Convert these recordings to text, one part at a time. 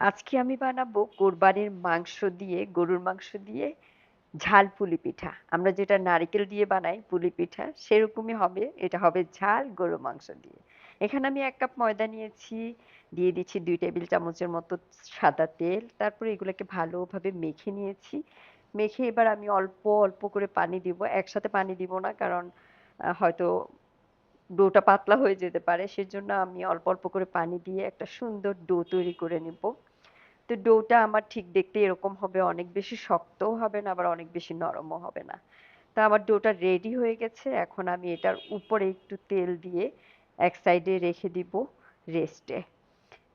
আজকে আমি বানাবো কোরবানির মাংস দিয়ে, গরুর মাংস দিয়ে ঝাল পুলি পিঠা। আমরা যেটা নারকেল দিয়ে বানাই পুলি পিঠা, সেরকমই হবে। এটা হবে ঝাল গরুর মাংস দিয়ে। এখানে আমি এক কাপ ময়দা নিয়েছি, দিয়ে দিচ্ছি দুই টেবিল চামচের মতো সাদা তেল। তারপরে এগুলোকে ভালোভাবে মেখে নিয়েছি। মেখে এবার আমি অল্প অল্প করে পানি দিব। একসাথে পানি দিব না, কারণ হয়তো ডোটা পাতলা হয়ে যেতে পারে, সেজন্য আমি অল্প অল্প করে পানি দিয়ে একটা সুন্দর ডো তৈরি করে নিব। তো ডোটা আমার ঠিক দেখতে এরকম হবে, অনেক বেশি শক্তও হবে না, আবার অনেক বেশি নরমও হবে না। তা আমার ডোটা রেডি হয়ে গেছে, এখন আমি এটার উপরে একটু তেল দিয়ে এক সাইডে রেখে দিব রেস্টে।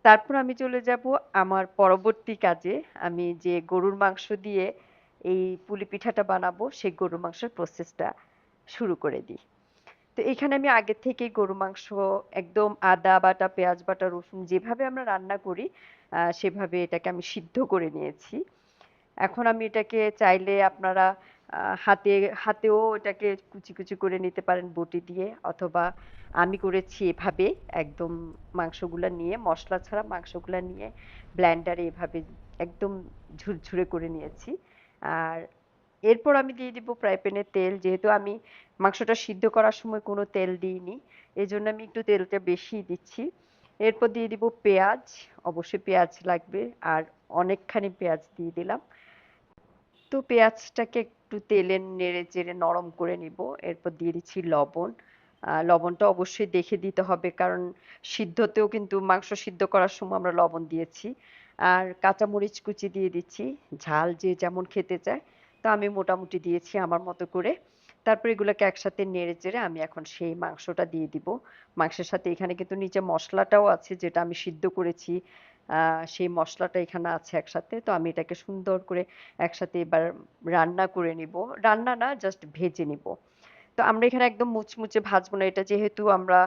তারপর আমি চলে যাব আমার পরবর্তী কাজে। আমি যে গরুর মাংস দিয়ে এই পুলি পিঠাটা বানাবো, সেই গরুর মাংসের প্রসেসটা শুরু করে দিই। তো এখানে আমি আগে থেকে গরু, মাংস, একদম আদা, বাটা, পেঁয়াজ, বাটা, রসুন যেভাবে আমরা রান্না করি সেভাবে এটাকে আমি সিদ্ধ করে নিয়েছি। এখন আমি এটাকে চাইলে আপনারা হাতে, হাতেও এটাকে কুচি কুচি করে নিতে পারেন বটি দিয়ে অথবা আমি করেছি এভাবে একদম মাংসগুলা নিয়ে, মশলা ছাড়া মাংসগুলা নিয়ে ব্লেন্ডারে এভাবে একদম ঝুরঝুরে করে নিয়েছি। আর এরপর আমি দিয়ে দিব ফ্রাই প্যানে তেল। যেহেতু আমি মাংসটা সিদ্ধ করার সময় কোনো তেল দিইনি এই জন্য আমি একটু তেলটা বেশি দিচ্ছি। এরপর দিয়ে দিব পেঁয়াজ, অবশ্যই পেঁয়াজ লাগবে, আর অনেকখানি পেঁয়াজ দিয়ে দিলাম। তো পেঁয়াজটাকে একটু তেলে নেড়ে চেড়ে নরম করে নিব। এরপর দিয়ে দিচ্ছি লবণ। লবণটা অবশ্যই দেখে দিতে হবে, কারণ সিদ্ধতেও কিন্তু মাংস সিদ্ধ করার সময় আমরা লবণ দিয়েছি। আর কাঁচামরিচ কুচি দিয়ে দিচ্ছি। ঝাল যে যেমন খেতে চায় তো আমি মোটামুটি দিয়েছি আমার মতো করে। তারপর এগুলোকে একসাথে নেড়ে চেড়ে আমি এখন সেই মাংসটা দিয়ে দিব। মাংসের সাথে এখানে কিন্তু নিচে মশলাটাও আছে যেটা আমি সিদ্ধ করেছি। সেই মশলাটা এখানে আছে একসাথে। তো আমি এটাকে সুন্দর করে একসাথে এবার রান্না করে নিব। রান্না না জাস্ট ভেজে নিব। তো আমরা এখানে একদম মুচমুচে ভাজবো না। এটা যেহেতু আমরা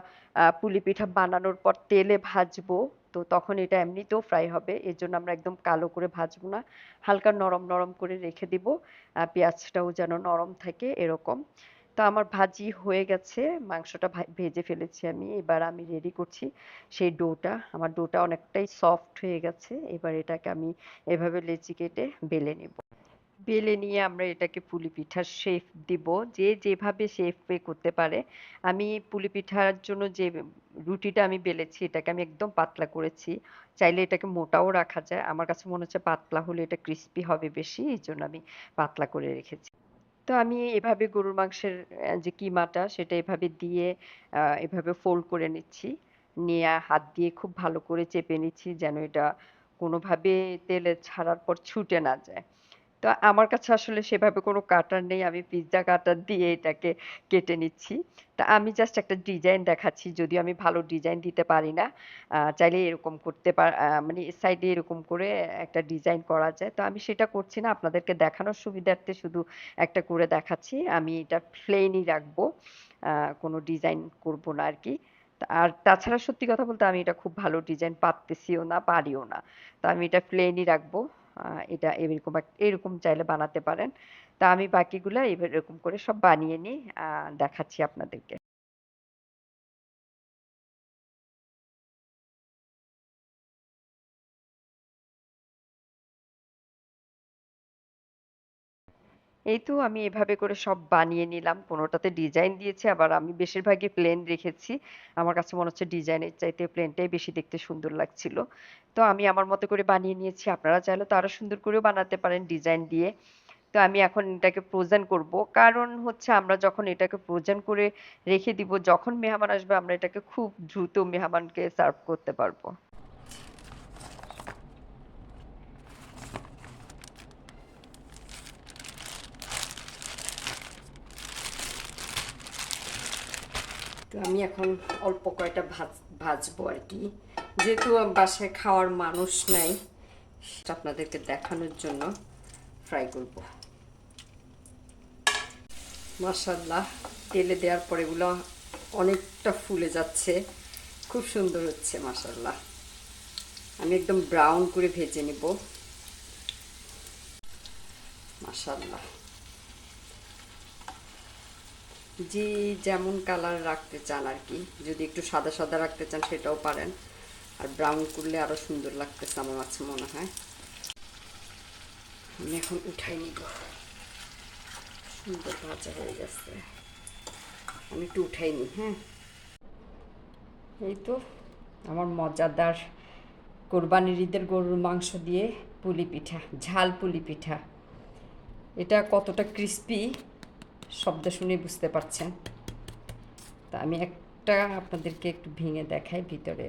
পুলি পিঠা বানানোর পর তেলে ভাজবো। তো তখন এটা এমনিতেও ফ্রাই হবে। এর জন্য আমরা একদম কালো করে ভাজবো না। হালকা নরম নরম করে রেখে দিব। আর পেঁয়াজটাও যেন নরম থাকে এরকম। তো আমার ভাজি হয়ে গেছে। মাংসটা ভেজে ফেলেছি আমি। এবার আমি রেডি করছি সেই ডোটা। আমার ডোটা অনেকটাই সফট হয়ে গেছে। এবার এটাকে আমি এভাবে লেচি কেটে বেলে নিব। বেলে নিয়ে আমরা এটাকে পুলি পিঠার শেপ দিব। যে যেভাবে শেপে করতে পারে। আমি পুলি পিঠার জন্য যে রুটিটা আমি বেলেছি, এটাকে আমি একদম পাতলা করেছি। চাইলে এটাকে মোটাও রাখা যায়। আমার কাছে মনে হচ্ছে পাতলা হলে এটা ক্রিস্পি হবে বেশি, এই জন্য আমি পাতলা করে রেখেছি। তো আমি এভাবে গরুর মাংসের যে কিমাটা, সেটা এভাবে দিয়ে এভাবে ফোল্ড করে নিচ্ছি। নিয়ে হাত দিয়ে খুব ভালো করে চেপে নিচ্ছি যেন এটা কোনোভাবে তেলে ছাড়ার পর ছুটে না যায়। তো আমার কাছে আসলে সেভাবে কোনো কাটার নেই। আমি পিৎজা কাটার দিয়ে এটাকে কেটে নিচ্ছি। তা আমি জাস্ট একটা ডিজাইন দেখাচ্ছি, যদিও আমি ভালো ডিজাইন দিতে পারি না। চাইলে এরকম করতে পার মানে সাইডে এরকম করে একটা ডিজাইন করা যায়। তো আমি সেটা করছি না, আপনাদেরকে দেখানোর সুবিধার্থে শুধু একটা করে দেখাচ্ছি। আমি এটা প্লেনই রাখব। কোনো ডিজাইন করব না আর কি। আর তাছাড়া সত্যি কথা বলতে আমি এটা খুব ভালো ডিজাইন পারতেছিও না, পারিও না। তো আমি এটা প্লেনই রাখব। এটা এরকম এরকম চাইলে বানাতে পারেন। তা আমি বাকিগুলা এরকম করে সব বানিয়ে নিই দেখাচ্ছি আপনাদেরকে। এই তো আমি এভাবে করে সব বানিয়ে নিলাম। কোনোটাতে ডিজাইন দিয়েছি, আবার আমি বেশিরভাগই প্লেন রেখেছি। আমার কাছে মনে হচ্ছে ডিজাইনের চাইতে প্লেনটাই বেশি দেখতে সুন্দর লাগছিল। তো আমি আমার মতো করে বানিয়ে নিয়েছি। আপনারা চাইলে তো আরও সুন্দর করেও বানাতে পারেন ডিজাইন দিয়ে। তো আমি এখন এটাকে ফ্রোজেন করব। কারণ হচ্ছে আমরা যখন এটাকে ফ্রোজেন করে রেখে দিব, যখন মেহমান আসবে, আমরা এটাকে খুব দ্রুত মেহমানকে সার্ভ করতে পারব। তো আমি এখন অল্প কয়টা ভাজ, ভাজবো আর কি। যেহেতু বাসায় খাওয়ার মানুষ নাই, সেটা আপনাদেরকে দেখানোর জন্য ফ্রাই করব। মাশাল্লাহ তেলে দেওয়ার পর এগুলো অনেকটা ফুলে যাচ্ছে। খুব সুন্দর হচ্ছে মাশাল্লাহ আমি একদম ব্রাউন করে ভেজে নেব। মাশাল্লাহ যে যেমন কালার রাখতে চান আর কি, যদি একটু সাদা সাদা রাখতে চান সেটাও পারেন। আর ব্রাউন করলে আরও সুন্দর লাগতেছে আমার কাছে মনে হয়। আমি এখন উঠাই নিব। সুন্দর ভাজা হয়ে গেছে। আমি একটু উঠাই নি হ্যাঁ? এই তো আমার মজাদার কোরবানির ঈদের গরুর মাংস দিয়ে পুলি পিঠা, ঝাল পুলি পিঠা। এটা কতটা ক্রিস্পি শব্দ শুনে বুঝতে পারছেন। তা আমি একটা আপনাদেরকে একটু ভেঙে দেখাই ভিতরে।